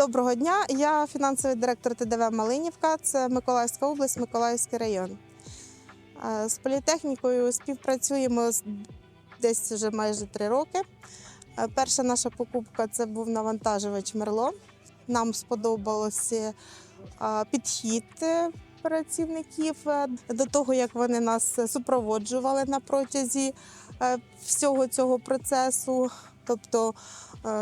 Доброго дня. Я фінансовий директор ТДВ Малинівка, це Миколаївська область, Миколаївський район. Е, З політехнікою співпрацюємо десь вже майже три роки. Е, Перша наша покупка це був навантажувач Мерло. Нам сподобався е, підхід працівників до того, як вони нас супроводжували на протязі всього цього процесу. Тобто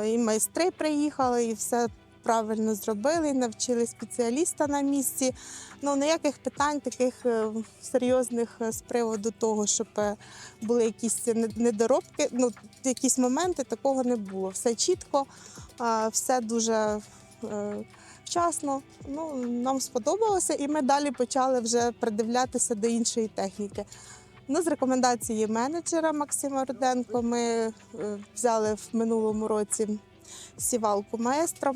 і майстри приїхали, і все правильно зробили, навчили спеціаліста на місці. Ну ніяких питань таких е, серйозних е, з приводу того, щоб е, були якісь недоробки. Ну якісь моменти такого не було. Все чітко, все дуже. Вчасно, ну нам сподобалося, і ми далі почали вже придивлятися до іншої техніки. Ну, з рекомендації менеджера Максима Руденко ми взяли в минулому році сівалку маестро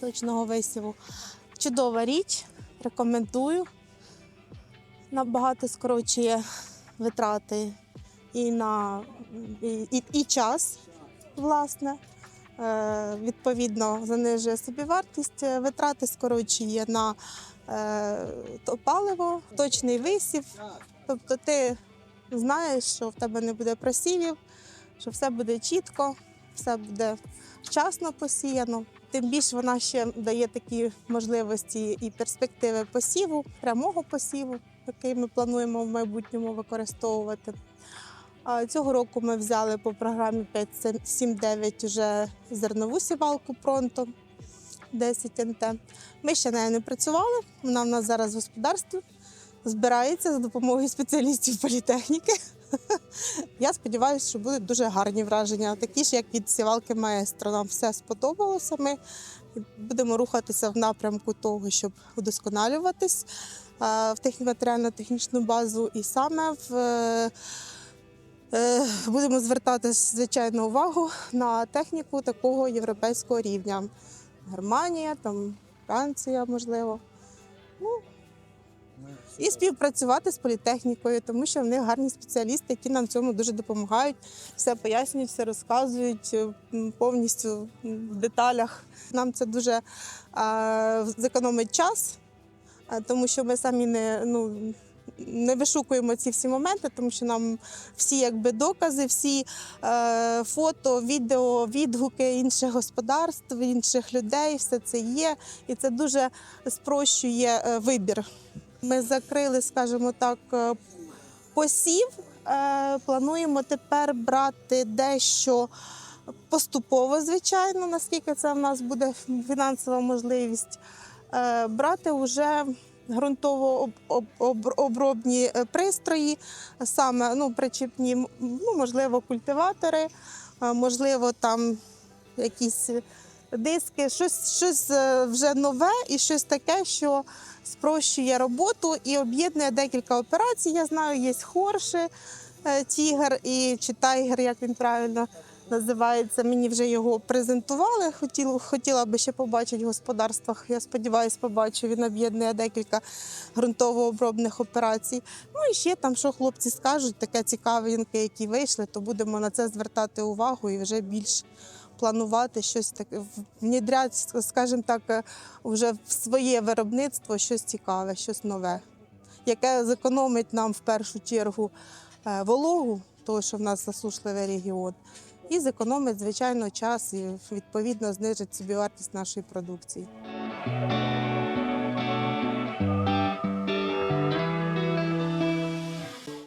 точного висіву. Чудова річ, рекомендую. Набагато скорочує витрати і на і, і, і час, власне. Е, відповідно, занижує собівартість, е, витрати скорочує на е, то паливо, точний висів. Тобто ти знаєш, що в тебе не буде просівів, що все буде чітко, все буде вчасно посіяно. Тим більше вона ще дає такі можливості і перспективи посіву, прямого посіву, який ми плануємо в майбутньому використовувати. Цього року ми взяли по програмі 5-7-9 вже зернову сівалку Пронто 10 НТ. Ми ще нею не працювали, вона в нас зараз в господарстві збирається за допомогою спеціалістів політехніки. Я сподіваюся, що будуть дуже гарні враження, такі ж, як від сівалки маестро. Нам все сподобалося. Ми будемо рухатися в напрямку того, щоб удосконалюватись в техні- матеріально-технічну базу, і саме в е, е, будемо звертати звичайно увагу на техніку такого європейського рівня. Германія, там Франція, можливо. І співпрацювати з політехнікою, тому що в них гарні спеціалісти, які нам в цьому дуже допомагають, все пояснюють, все розказують е, повністю в деталях. Нам це дуже е, зекономить час, тому що ми самі не, ну, не вишукуємо ці всі моменти, тому що нам всі якби докази, всі е, фото, відео, відгуки інших господарств, інших людей, все це є, і це дуже спрощує е, вибір. Ми закрили, скажімо так, е, посів. Е, Плануємо тепер брати дещо поступово, звичайно, наскільки це в нас буде фінансова можливість. Е, Брати вже об- обробні пристрої, саме ну, причіпні, ну, можливо, культиватори, можливо, там якісь диски, щось, щось е, вже нове і щось таке, що спрощує роботу і об'єднує декілька операцій. Я знаю, є хорши, е, тігр і чи тайгер, як він правильно називається. Мені вже його презентували. Хотіла, хотіла би ще побачити в господарствах. Я сподіваюся, побачу. Він об'єднує декілька ґрунтово-обробних операцій. Ну і ще там, що хлопці скажуть, таке цікавинки, які вийшли, то будемо на це звертати увагу і вже більш планувати щось таке, внідряти, скажімо так, е, вже в своє виробництво щось цікаве, щось нове, яке зекономить нам в першу чергу е, вологу, тому що в нас засушливий регіон, і зекономить, звичайно, час і відповідно знижить собівартість нашої продукції.